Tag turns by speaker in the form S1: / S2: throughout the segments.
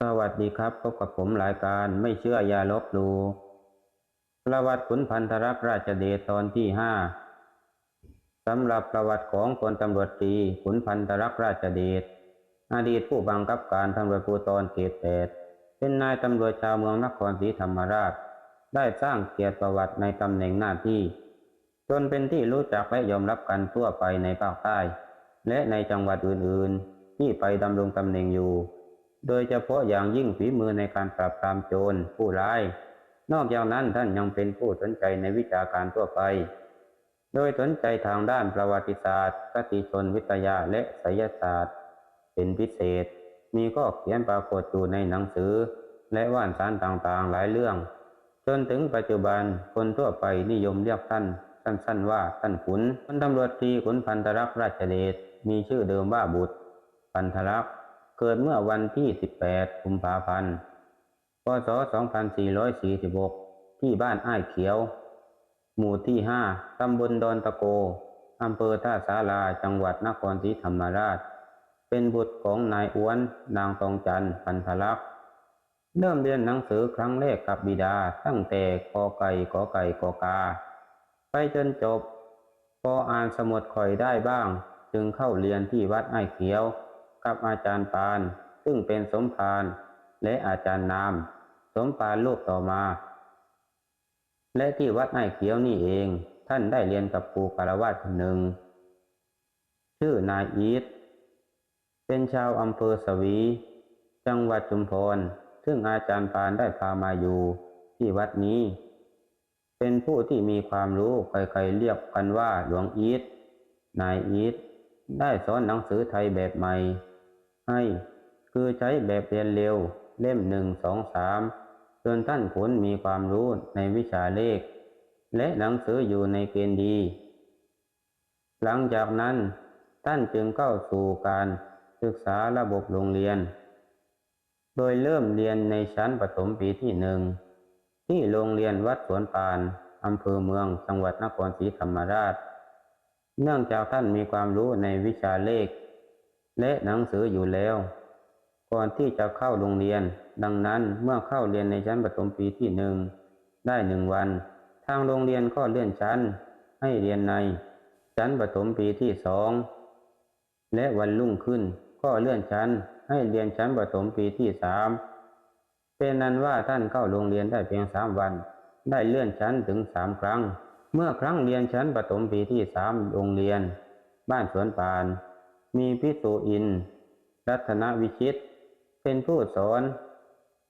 S1: สวัสดีครับพบกับผมรายการไม่เชื่ออย่าลบหลู่ประวัติขุนพันธรักษ์ราชเดชตอนที่ห้าสำหรับประวัติของพลตำรวจตรีขุนพันธรักษ์ราชเดชอดีตผู้บังคับการตำรวจภูธรเขตแปดเป็นนายตำรวจชาวเมืองนครศรีธรรมราช ได้สร้างเกียรติประวัติในตำแหน่งหน้าที่ จนเป็นที่รู้จักและยอมรับกันทั่วไปในภาคใต้ และในจังหวัดอื่นๆ ที่ไปดำรงตำแหน่งอยู่ โดยเฉพาะอย่างยิ่งฝีมือในการปราบปรามโจรผู้ร้าย นอกจากนั้นท่านยังเป็นผู้สนใจในวิชาการทั่วไป โดยสนใจทางด้านประวัติศาสตร์คติชนวิทยาและไสยศาสตร์ เป็นพิเศษ มีข้อเขียนปรากฏอยู่ในหนังสือ และว่านสารต่างๆหลายเรื่อง จนถึงปัจจุบันคนทั่วไปนิยมเรียกท่านสั้นๆว่าท่านขุนพลตำรวจตรีขุนพันธรักษ์ราชเดชมีชื่อเดิมว่าบุตร พันธรักษ์ เกิดเมื่อวันที่ 18 กุมภาพันธ์ พศ 2446 ที่บ้านอ้ายเขียว หมู่ที่ 5 ตำบลดอนตะโก อำเภอท่าสาราจังหวัดนครศรีธรรมราช เป็นบุตรของนายอ้วน นางทองจันทร์พันธรักษ์ เริ่มเรียนหนังสือครั้งแรกกับบิดาตั้งแต่กอไก่กอไก่กอกา ไปจนจบ พออ่านสมุดข่อยได้บ้าง จึงเข้าเรียนที่วัดไอ้ายเขียว กับอาจารย์ปาน ซึ่งเป็นสมภารและอาจารย์นาม สมภารลูกต่อมา และที่วัดไอ้ายเขียวนี่เอง ท่านได้เรียนกับครูคารวาสคนหนึ่ง ชื่อนายอีทเป็นชาวอำเภอสวี จังหวัดชุมพร ซึ่งอาจารย์ปานได้พามาอยู่ ที่วัดนี้ เป็นผู้ที่มีความรู้ใครๆเรียกกันว่าหลวงอีทนายอีทได้สอนหนังสือไทยแบบใหม่ ให้ คือใช้แบบเรียนเร็ว เล่มหนึ่งสองสามจนท่านขุนมีความรู้ในวิชาเลข และหนังสืออยู่ในเกณฑ์ดี หลังจากนั้นท่านจึงเข้าสู่การศึกษาระบบโรงเรียน โดยเริ่มเรียนในชั้นประถมปีที่หนึ่งที่โรงเรียนวัดสวนปานอำเภอเมืองจังหวัดนครศรีธรรมราช เนื่องจากท่านมีความรู้ในวิชาเลข และหนังสืออยู่แล้ว ก่อนที่จะเข้าโรงเรียน ดังนั้นเมื่อเข้าเรียนในชั้นประถมปีที่หนึ่งได้หนึ่งวัน ทางโรงเรียนก็เลื่อนชั้น ให้เรียนใน ชั้นประถมปีที่สองและวันรุ่งขึ้นก็เลื่อนชั้น ให้เรียนชั้นประถมปีที่สามเป็นนั้นว่าท่านเข้าโรงเรียนได้เพียงสามวัน ได้เลื่อนชั้นถึงสามครั้ง เมื่อครั้งเรียนชั้นประถมปีที่สามโรงเรียน บ้านสวนปาน มีพิสูอินร์รัตนวิชิต เป็นผู้สอน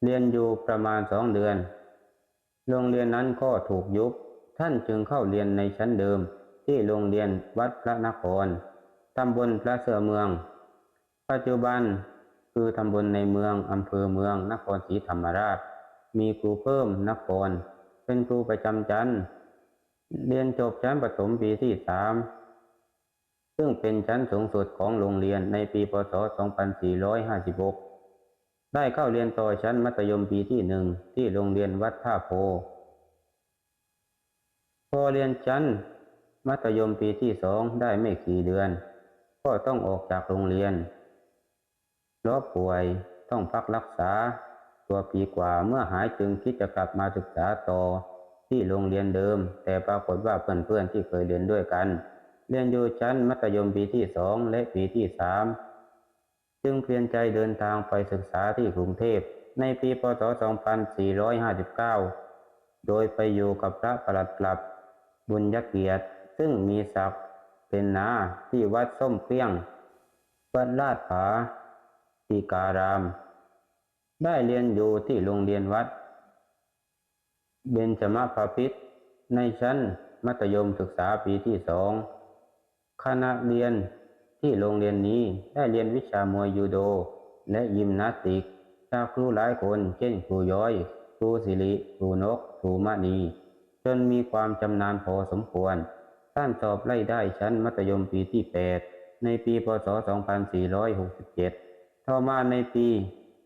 S1: เรียนอยู่ประมาณสองเดือน โรงเรียนนั้นก็ถูกยุบ ท่านจึงเข้าเรียนในชั้นเดิม ที่โรงเรียนวัดพระนคร ตำบลพระเสือเมือง ปัจจุบันคือตำบลในเมืองอำเภอเมืองนครศรีธรรมราช มีครูเพิ่มนคร เป็นครูประจำชั้น เรียนจบชั้นประถมปีที่สาม ซึ่งเป็นชั้นสูงสุดของโรงเรียนในปีพศ 2456 ได้เข้าเรียนต่อชั้นมัธยมปีที่หนึ่งที่โรงเรียนวัดท่าโพ พอเรียนชั้นมัธยมปีที่สองได้ไม่กี่เดือน ก็ต้องออกจากโรงเรียนราะป่วยต้องพักรักษา ตัวปีกว่าเมื่อหายจึงคิดจะกลับมาศึกษาต่อที่โรงเรียนเดิม แต่ปรากฏว่าเพื่อนๆที่เคยเรียนด้วยกัน เรียนอยู่ชั้นมัธยมปีที่สองและปีที่สามจึงเปลี่ยนใจเดินทางไปศึกษาที่กรุงเทพในปีพศ 2459 โดยไปอยู่กับพระประหลัดกลับ บุญยเกียรติซึ่งมีศักดิ์เป็นนาที่วัดส้มเกี้ยงวัดลาดผาติการาม ได้เรียนอยู่ที่โรงเรียนวัด เบญจมาภาพิษในชั้นมัธยมศึกษาปีที่สอง ขณะเรียนที่โรงเรียนนี้ได้เรียนวิชามวยยูโด และยิมนาสติกจากครูหลายคนเช่นครูย้อย ครูสิริ ครูนก ครูมณี จนมีความชำนาญพอสมควร ท่านสอบไล่ได้ชั้นมัธยมปีที่ 8 ในปีพศ 2467 ต่อมาในปี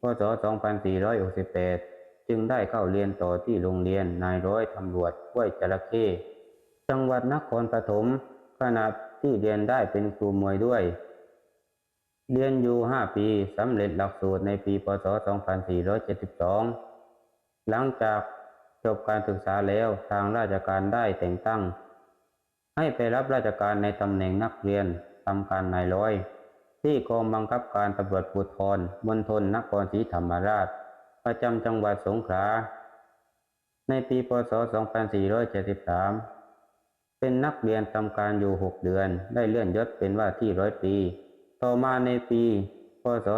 S1: พศ 2468 จึงได้เข้าเรียนต่อที่โรงเรียนนายร้อยตำรวจห้วยจระเข้ จังหวัดนครปฐม ขณะที่เรียนได้เป็นครูมวยด้วย เรียนอยู่ 5 ปีสำเร็จหลักสูตรในปีพศ 2472 หลังจากจบการศึกษาแล้วทางราชการได้แต่งตั้ง ให้ไปรับราชการในตำแหน่งนักเรียนทำการนายร้อย ที่กองบังคับการตำรวจภูธรมณฑลนครศรีธรรมราช ประจำจังหวัดสงขลาในปีพศ 2473 เป็นนักเรียนทำการอยู่6เดือน ได้เลื่อนยศเป็นว่าที่ร้อยตรีต่อมาในปีพศ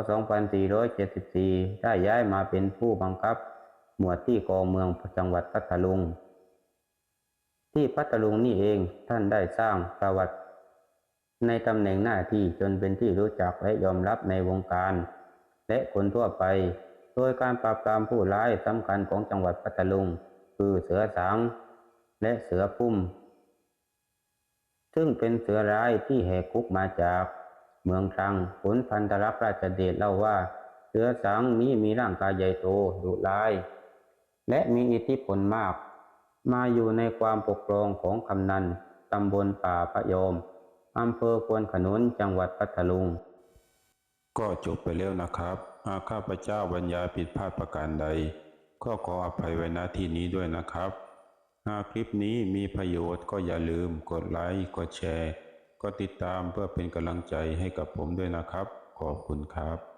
S1: 2474 ได้ย้ายมาเป็นผู้บังคับ หมวดที่กองเมืองจังหวัดพัทลุง ที่พัทลุงนี่เองท่านได้สร้างประวัติ ในตำแหน่งหน้าที่จนเป็นที่รู้จักและยอมรับในวงการ และคนทั่วไป โดยการปราบปรามผู้ร้ายสำคัญของจังหวัดพัทลุง คือเสือสางและเสือพุ่ม ซึ่งเป็นเสือร้ายที่แหกคุกมาจากเมืองตรังผลพันธรักราชเดชเล่าว่า เสือสางนี้มีร่างกายใหญ่โตดุร้าย และมีอิทธิพลมาก มาอยู่ในความปกครองของกำนันตำบลป่าพะยอมอำเภอควนขนุนจังหวัดพัทลุง
S2: ก็จบไปแล้วนะครับ หากข้าพเจ้าบรรยายผิดพลาดประการใด ก็ขออภัยไว้ณที่นี้ด้วยนะครับ หากคลิปนี้มีประโยชน์ก็อย่าลืมกดไลค์กดแชร์ ก็ติดตามเพื่อเป็นกำลังใจให้กับผมด้วยนะครับ ขอบคุณครับ